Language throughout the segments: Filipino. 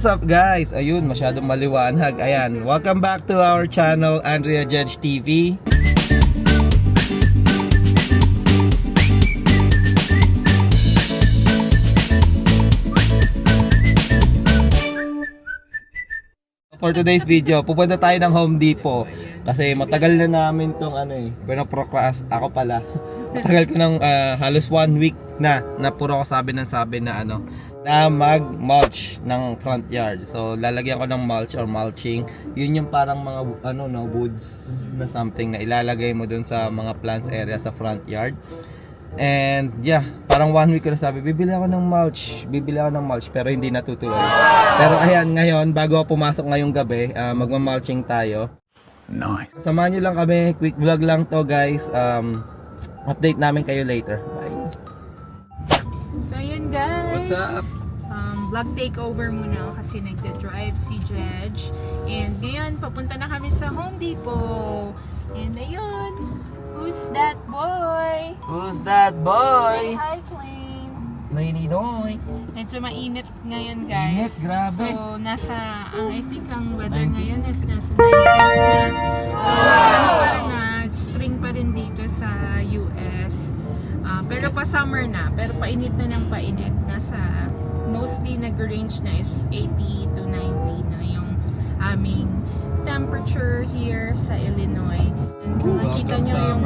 what's up guys? Ayun, masyadong maliwanag. Ayan, welcome back to our channel, Andrea Judge TV. For today's video, pupunta tayo ng Home Depot. Kasi matagal na namin tong ano eh, pinaprocrast, ako pala. Matagal ko ng ah, halos one week na, na puro ako sabi ng sabi na ano, na mag-mulch ng front yard. So, lalagyan ko ng mulch or mulching. Yun yung parang mga ano no, woods na something na ilalagay mo dun sa mga plants area sa front yard. And yeah, parang one week ko na sabi, bibili ako ng mulch, bibili ako ng mulch, pero hindi natutuloy. Pero ayan, ngayon, bago ako pumasok ngayong gabi, uh, magma-mulching tayo. Nice. Samahan nyo lang kami, quick vlog lang to guys. Um, update namin kayo later. What's up? Um, vlog takeover muna ako kasi nagda-drive si Jedge. And ngayon, papunta na kami sa Home Depot. And ayun, who's that boy? Who's that Say boy? hi, Clayne. Nainidoy. Medyo mainit ngayon guys. Init, grabe. So, nasa, ang I think ang weather ngayon is nasa 90s na. So, parang na, pero pa summer na, pero painit na ng painit. Nasa, mostly nag-range na is 80 to 90 na yung aming temperature here sa Illinois. And so, makita nyo yung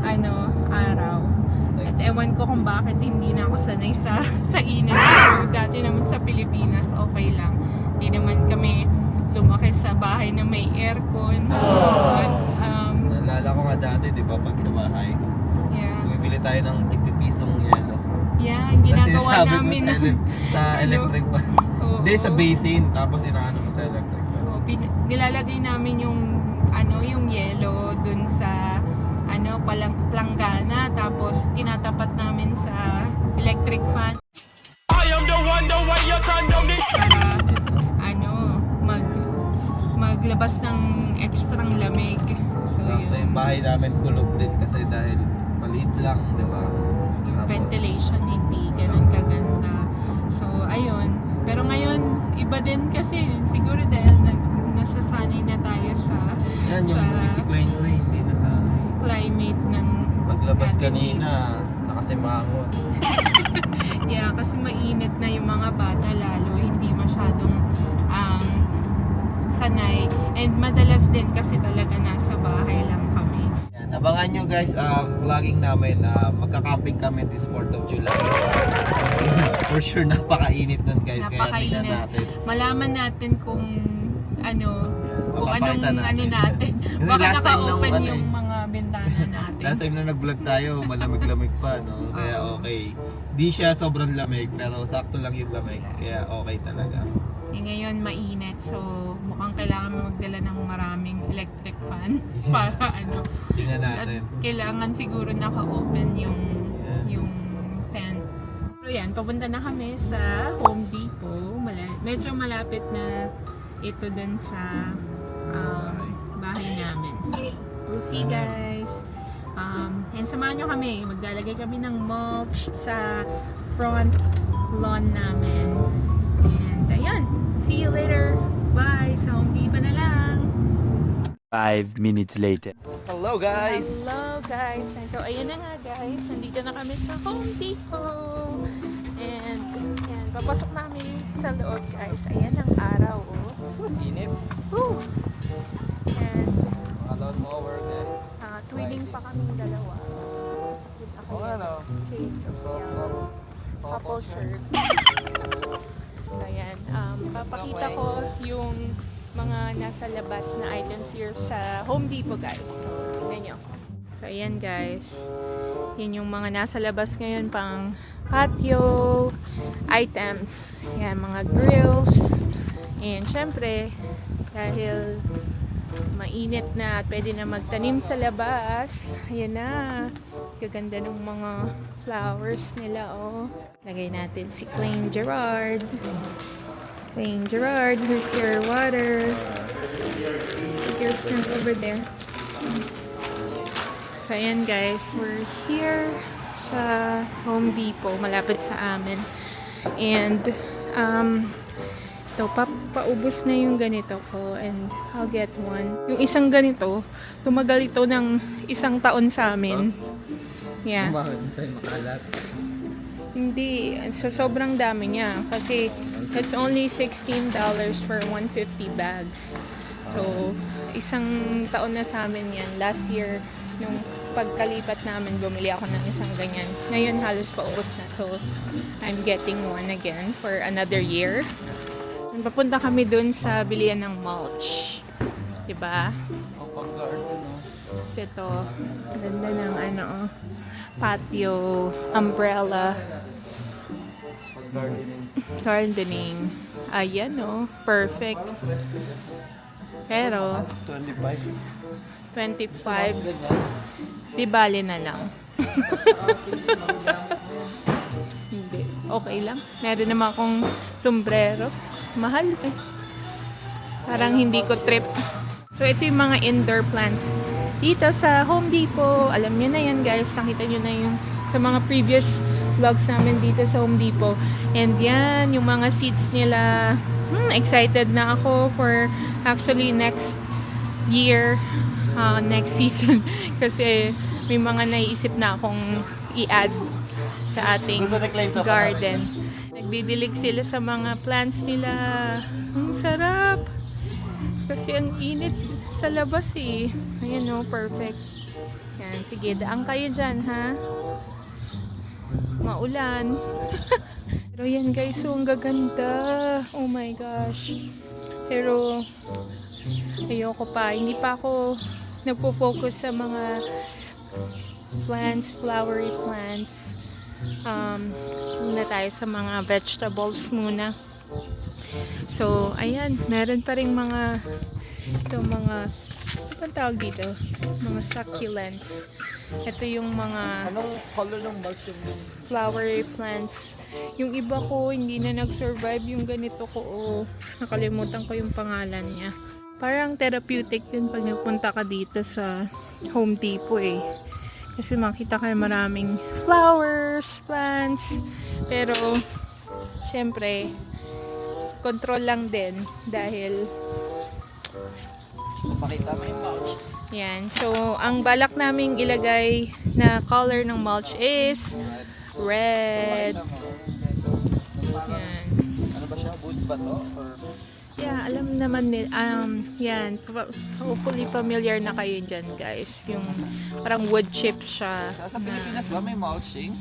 ano, araw. At ewan ko kung bakit hindi na ako sanay sa sa init. So, dati naman sa Pilipinas, okay lang. Hindi naman kami lumaki sa bahay na may aircon. But, um, Naalala ko nga dati, di ba, pag sa bahay, yeah. bumibili tayo ng ang ginagawa mo namin sa, ng- ele- sa ano, electric pa. Oo. Hindi, sa basin, tapos inaano mo sa electric pa. Oo, pin- nilalagay namin yung ano yung yellow dun sa ano palang planggana tapos tinatapat namin sa electric fan I am the one, the way your son don't need. para ano mag maglabas ng ekstrang lamig. So Sakto yung yun. bahay namin kulob din kasi dahil maliit lang, di ba? Yung ventilation. So ayun. Pero ngayon iba din kasi siguro dahil nag nasasanay na tayo sa Yan yung sa basic line ko eh, hindi na sa climate ng Paglabas kanina, nakasimangon. Yeah, kasi mainit na yung mga bata lalo, hindi masyadong um, sanay. And madalas din kasi talaga nasa bahay lang abangan nyo guys, uh, vlogging namin, uh, magka-camping kami this 4th of July. For sure, napakainit nun guys. Kaya Napakainit. natin. Malaman natin kung ano, kung anong natin. ano natin. Baka time nung naka-open ano yung eh. mga bintana natin. Last time na nag-vlog tayo, malamig-lamig pa, no? Kaya okay. Di siya sobrang lamig, pero sakto lang yung lamig. Kaya okay talaga. Eh, ngayon mainit, so mukhang kailangan mo magdala ng maraming electric fan para ano, Tingnan At natin. kailangan siguro naka-open yung Yeah. yung tent. Pero yan, papunta na kami sa Home Depot. Mala- medyo malapit na ito dun sa um, bahay namin. So, we'll see guys. Um, and samahan nyo kami. Maglalagay kami ng mulch sa front lawn namin. And ayan, see you later. Bye! Sa Home Depot na lang. Five minutes later. Hello guys! Hello guys! And so ayan na nga guys, nandito na kami sa Home Depot. And yan, papasok namin sa loob guys. Ayan ang araw oh. Init. Woo! And Mga lawn mower guys. uh, twinning pa kami dalawa. Ako Oo, ano? yung purple shirt. So ayan, um, papakita ko yung mga nasa labas na items here sa Home Depot guys. So, tingnan nyo. So ayan guys, yun yung mga nasa labas ngayon pang patio items. Yan, mga grills. And syempre, dahil mainit na at pwede na magtanim sa labas. Ayan na. Gaganda ng mga flowers nila, oh. Lagay natin si Clayne Gerard. Clayne Gerard, here's your water. Put your over there. So, ayan guys. We're here sa Home Depot, malapit sa amin. And, um, So, pa paubos na yung ganito ko and I'll get one. Yung isang ganito, tumagal ito ng isang taon sa amin. Yeah. makalat. Hindi, so sobrang dami niya. Kasi it's only $16 for 150 bags. So, isang taon na sa amin yan. Last year, nung pagkalipat namin, bumili ako ng isang ganyan. Ngayon, halos paubos na. So, I'm getting one again for another year. Papunta kami dun sa bilian ng mulch. Diba? Ito, ganda ng ano, patio, umbrella, Pag-gardening. gardening. Ayan, oh, perfect. Pero, 25. 25, di bali na lang. Hindi, okay lang. Meron naman akong sombrero. Mahal eh. Parang hindi ko trip. So, ito yung mga indoor plants. Dito sa Home Depot, alam nyo na yan guys, nakita nyo na yung sa mga previous vlogs namin dito sa Home Depot. And yan, yung mga seeds nila. Hmm, excited na ako for actually next year, uh, next season. Kasi may mga naiisip na akong i-add sa ating garden. Nagbibilig sila sa mga plants nila. Ang sarap! Kasi ang init sa labas eh. Ayan o, perfect. Yan, sige, daan kayo dyan ha. Maulan. Pero yan guys, so ang gaganda. Oh my gosh. Pero, ayoko pa. Hindi pa ako nagpo-focus sa mga plants, flowery plants. Um, muna tayo sa mga vegetables muna. So, ayan, meron pa rin mga ito mga ano tawag dito? Mga succulents. Ito yung mga Anong color ng mulch yung flowery plants. Yung iba ko, hindi na nag-survive yung ganito ko. Oh, nakalimutan ko yung pangalan niya. Parang therapeutic din pag nagpunta ka dito sa Home Depot eh. Kasi makita kayo maraming flowers, plants. Pero, syempre, control lang din dahil Pakita mo yung mulch. Yan. So, ang balak naming ilagay na color ng mulch is red. Yan. Ano ba siya? Wood ba to? Or Yeah, alam naman nila. Um, yan. Hopefully familiar na kayo dyan, guys. Yung parang wood chips siya. sa Pilipinas ba may mulching?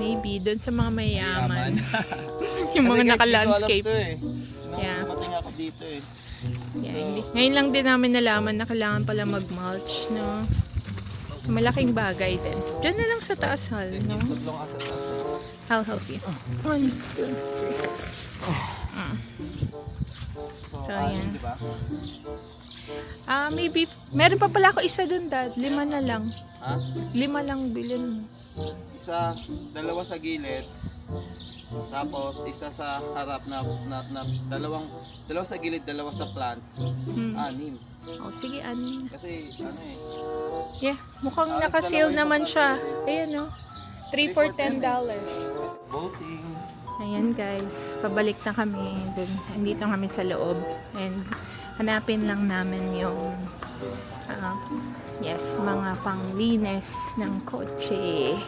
Maybe, doon sa mga mayaman. Yaman. yung mga naka-landscape. Eh. Nung Yeah. ako dito eh. Yeah, hindi. Ngayon lang din namin nalaman na kailangan pala mag-mulch, no? Malaking bagay din. Diyan na lang sa taas, hal, no? I'll help you. One, two, three. Mm. So, ba? Ah, maybe, meron pa pala ako isa dun, dad. Lima na lang. Ha? Lima lang bilhin mo. Isa, dalawa sa gilid. Tapos isa sa harap na, na, na dalawang dalawa sa gilid, dalawa sa plants. Hmm. Anim. Oh, sige, ano. Kasi ano eh. Yeah, mukhang Halos naka-sale naman siya. Ayan, no? 3 for $10. Voting. Ayan, guys. Pabalik na kami dun. Andito kami sa loob. And hanapin lang namin yung ah, yes, mga panglinis ng kotse.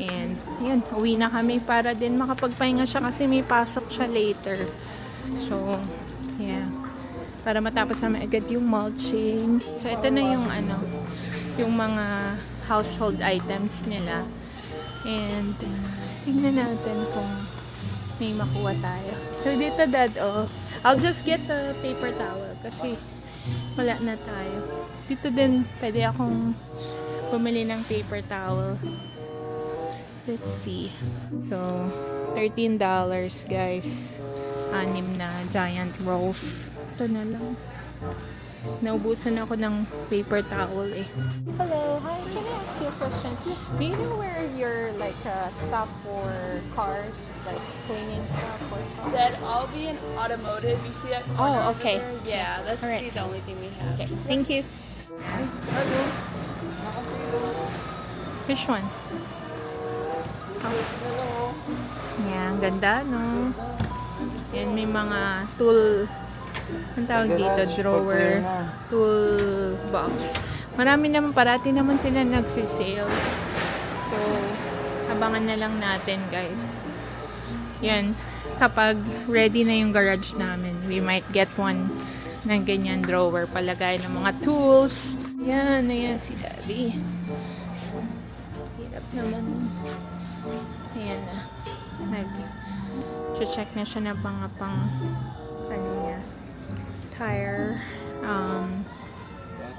And, yun, uwi na kami para din makapagpahinga siya kasi may pasok siya later. So, yeah. Para matapos namin agad yung mulching. So, ito na yung ano, yung mga household items nila. And, tingnan natin kung may makuha tayo. So, dito, Dad, oh. I'll just get the paper towel kasi wala na tayo. Dito din, pwede akong bumili ng paper towel. Let's see. So, $13 guys. Anim na giant rolls. Ito na lang. Naubusan ako ng paper towel eh. Hello, hi. Can I ask you a question? Do you know where your like uh, stop for cars, like cleaning stuff or something? That'd all be in automotive. You see that? Oh, okay. there? Yeah, that's Alright. the only thing we have. Okay, thank you. Which one? Ang ganda, no? Yan, may mga tool, ang tawag dito, drawer, tool box. Marami naman, parati naman sila nagsisale. So, abangan na lang natin, guys. Yan, kapag ready na yung garage namin, we might get one ng ganyan drawer, palagay ng mga tools. Yan, ayan si Daddy. Hirap naman. Ayan na. Nag-check na siya na mga pang ano niya, tire, um,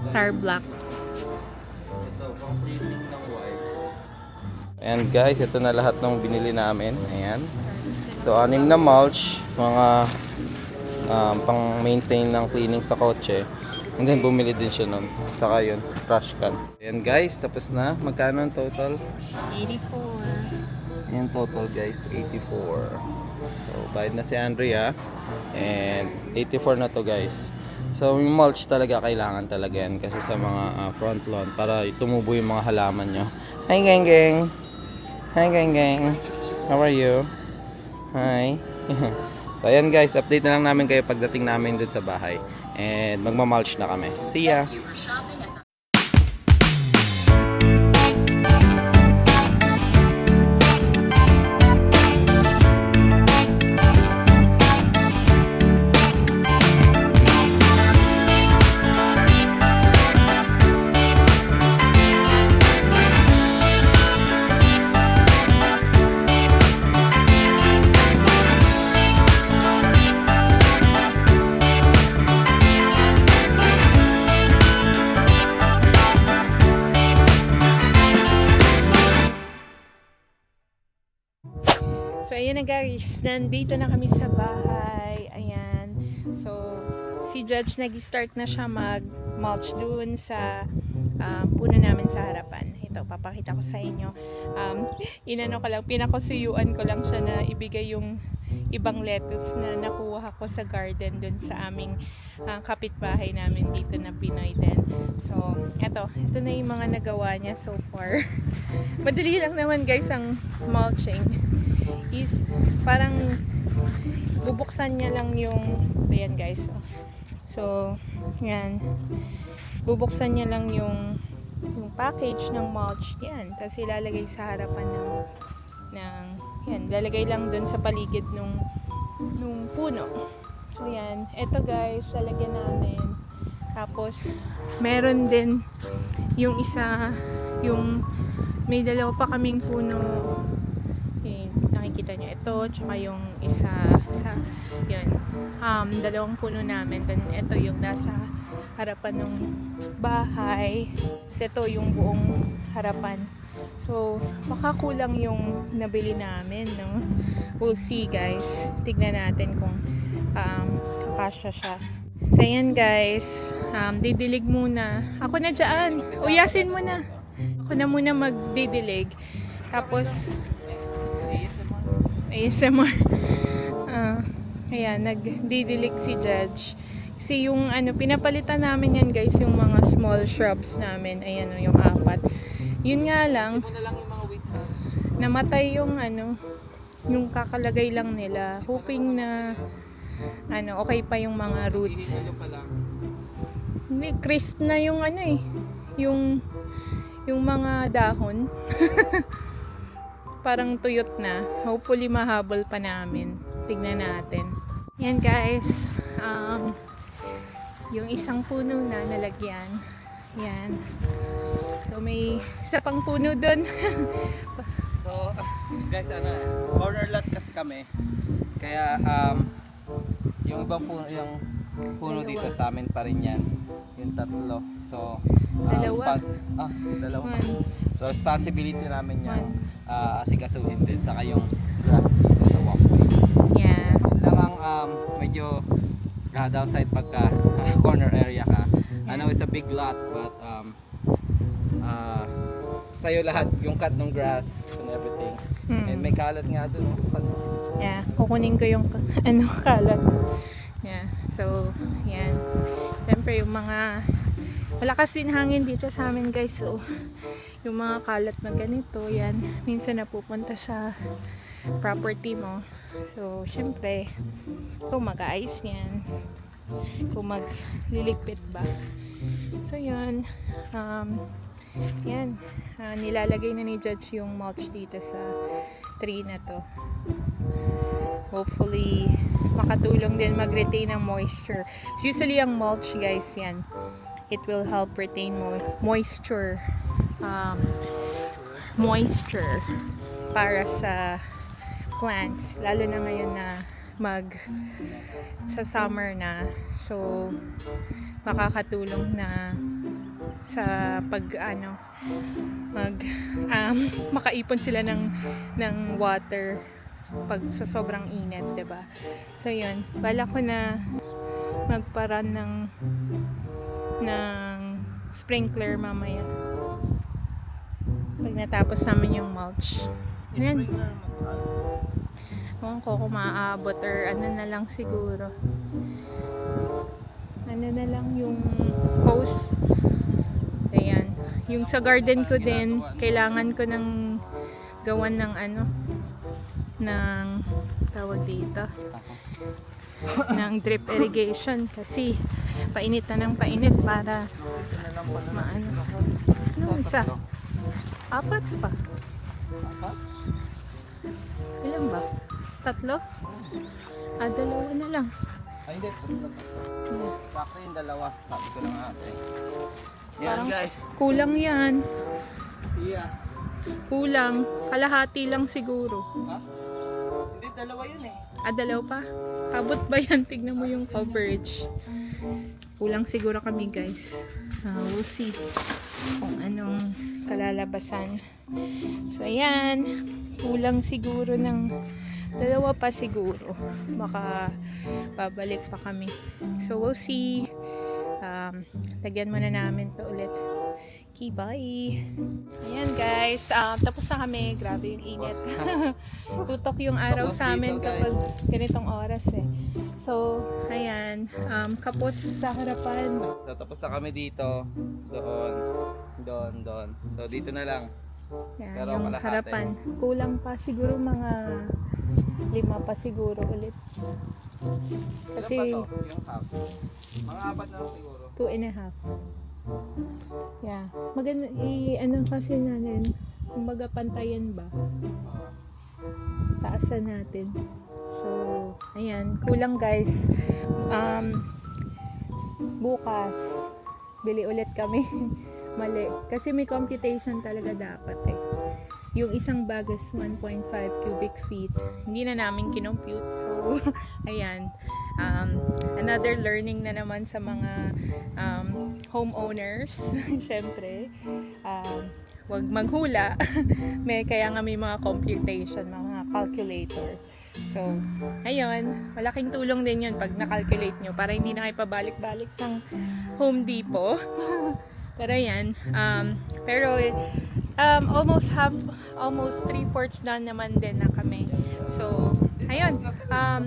tire block. Ito, pang cleaning ng wipes. Ayan guys, ito na lahat ng binili namin. Ayan. So, anim na mulch, mga um, pang-maintain ng cleaning sa kotse. And then, bumili din siya nun. Saka yun, trash can. Ayan guys, tapos na. Magkano ang total? 84. Ayan total guys, 84. So, bayad na si Andrea. And 84 na to guys. So, yung mulch talaga kailangan talaga yan kasi sa mga ah, front lawn para tumubo yung mga halaman nyo. Hi, gang gang! Hi, gang gang! How are you? Hi! so, ayan guys, update na lang namin kayo pagdating namin dun sa bahay. And magmamulch na kami. See ya! Guys. Nandito na kami sa bahay. Ayan. So, si Judge nag-start na siya mag-mulch doon sa um, puno namin sa harapan. Ito, papakita ko sa inyo. Um, inano ko lang, pinakosuyuan ko lang siya na ibigay yung ibang lettuce na nakuha ko sa garden doon sa aming ah, kapitbahay namin dito na Pinoy din. So, eto, ito na yung mga nagawa niya so far. Madali lang naman guys ang mulching is parang bubuksan niya lang yung ayan guys oh. so yan. Bubuksan niya lang yung yung package ng mulch yan. Tapos ilalagay sa harapan ng ng yan lalagay lang dun sa paligid nung nung puno. So yan. Eto guys lalagyan namin. Tapos meron din yung isa yung may dalawa pa kaming puno nakikita nyo ito tsaka yung isa sa yun um, dalawang puno namin. Then ito yung nasa harapan ng bahay. Kasi ito yung buong harapan. So baka kulang yung nabili namin no? we'll see guys. Tignan natin kung um, kakasya siya. So yan guys. Um, didilig muna. Ako na dyan. Uyasin mo na. Ako na muna magdidilig. Tapos ASMR. Ah, ayan, nagdidilig si Judge. Kasi yung ano, pinapalitan namin yan guys, yung mga small shrubs namin. Ayan, yung apat. Yun nga lang, namatay yung ano, yung kakalagay lang nila. Hoping na, ano, okay pa yung mga roots. Hindi, crisp na yung ano eh, yung, yung mga dahon. parang tuyot na. Hopefully mahabol pa namin. Tignan natin. Yan guys. Um, yung isang puno na nalagyan. Yan. So may isa pang puno doon. So, guys, ano, corner lot kasi kami. Kaya, um, yung ibang puno, yung puno dito sa amin pa rin yan. Yung tatlo. So, uh, Dalawa. respons- ah, dalawa. One. So, responsibility namin yan. One. Uh, asikasuhin din. Saka yung grass dito sa walkway. yeah. Yun lang ang um, medyo uh, downside pagka uh, corner area ka. I know it's a big lot, but um, uh, sa'yo lahat yung cut ng grass and everything. Mm. And may kalat nga dun. oh. Yeah. Kukunin ko yung ano kalat. Yeah. So, yan. Siyempre yung mga wala kasi hangin dito sa amin guys. So, yung mga kalat na ganito, yan. Minsan napupunta sa property mo. So, syempre, kung mag-ayos niyan, kung magliligpit ba. So, yun. Um, yan. Ah, nilalagay na ni Judge yung mulch dito sa tree na to. Hopefully, makatulong din mag-retain ng moisture. Usually, ang mulch, guys, yan. It will help retain mo- moisture. Um, moisture para sa plants. Lalo na ngayon na mag sa summer na. So, makakatulong na sa pag ano mag um, makaipon sila ng ng water pag sa sobrang init, 'di ba? So 'yun, bala ko na magparan ng ng sprinkler mamaya. Pag natapos namin yung mulch. Yan. Ewan ko kung maaabot or ano na lang siguro. Ano na lang yung hose. So, yan. Yung sa garden ko din, kailangan ko ng gawan ng ano, ng tawag dito, ng drip irrigation kasi painit na ng painit para maano. Ano isa? Apat pa. Ilan ba? Tatlo? Ah, dalawa na lang. Ay, hindi. Sakto yung dalawa. Sabi ko lang ate. Yan guys. Kulang yan. See ya. Kulang. Kalahati lang siguro. Ha? Hindi, dalawa yun eh. Ah, dalaw pa? Abot ba yan? Tignan mo yung coverage. Kulang siguro kami guys. Ah, we'll see kung anong kalalabasan. So, ayan. Kulang siguro ng dalawa pa siguro. Baka babalik pa kami. So, we'll see. Um, lagyan muna namin to ulit. Okay, bye! Ayan guys, um, tapos na kami. Grabe yung init. Tutok yung araw sa amin kapag ganitong oras eh. So, ayan. Um, kapos sa harapan. So, tapos na kami dito. Doon. Doon, doon. So, dito na lang. Yan, Pero yung kalahati. harapan. Kulang pa siguro mga lima pa siguro ulit. Kasi Ilan pa to? Yung half. Mga apat na siguro. two and a half. Yeah. Maganda, i, ano kasi natin, kumbaga pantayan ba? Taasan natin. So, ayan. Kulang guys. Um, bukas, bili ulit kami. Mali. Kasi may computation talaga dapat eh. Yung isang bag is 1.5 cubic feet. Hindi na namin kinompute. So, ayan. Um, another learning na naman sa mga um, homeowners. Siyempre. Um, wag maghula. may kaya nga may mga computation, mga calculator. So, ayun, malaking tulong din yun pag na-calculate nyo para hindi na kayo pabalik-balik ng Home Depot. pero yan, um, pero um, almost half, almost three fourths done naman din na kami. So, ayun, um,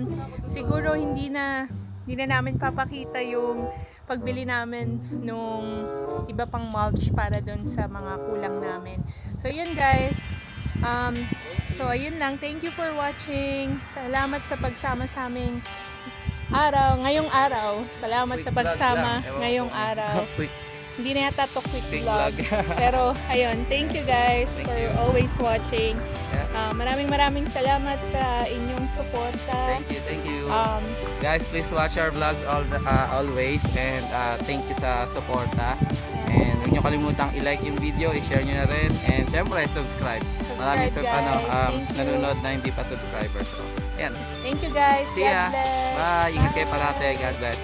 siguro hindi na, hindi na namin papakita yung pagbili namin nung iba pang mulch para dun sa mga kulang namin. So, yun guys. Um, so, ayun lang. Thank you for watching. Salamat sa pagsama sa aming araw. Ngayong araw. Salamat sa Quick vlog pagsama ngayong araw. Hindi na yata to quick, vlog. Pero, ayun. Thank you guys Thank for you. always watching. Uh, maraming maraming salamat sa inyong suporta. Thank you, thank you. Um, Guys, please watch our vlogs all the, uh, always and uh, thank you sa suporta. And huwag nyo kalimutang i-like yung video, i-share nyo na rin. And syempre, subscribe. Maraming Subscribe, sub- ano, guys. um, Thank you. nanonood na hindi pa subscribers. So, yan. thank you guys. See God ya. bless. Bye. Ingat kayo parate. God bless.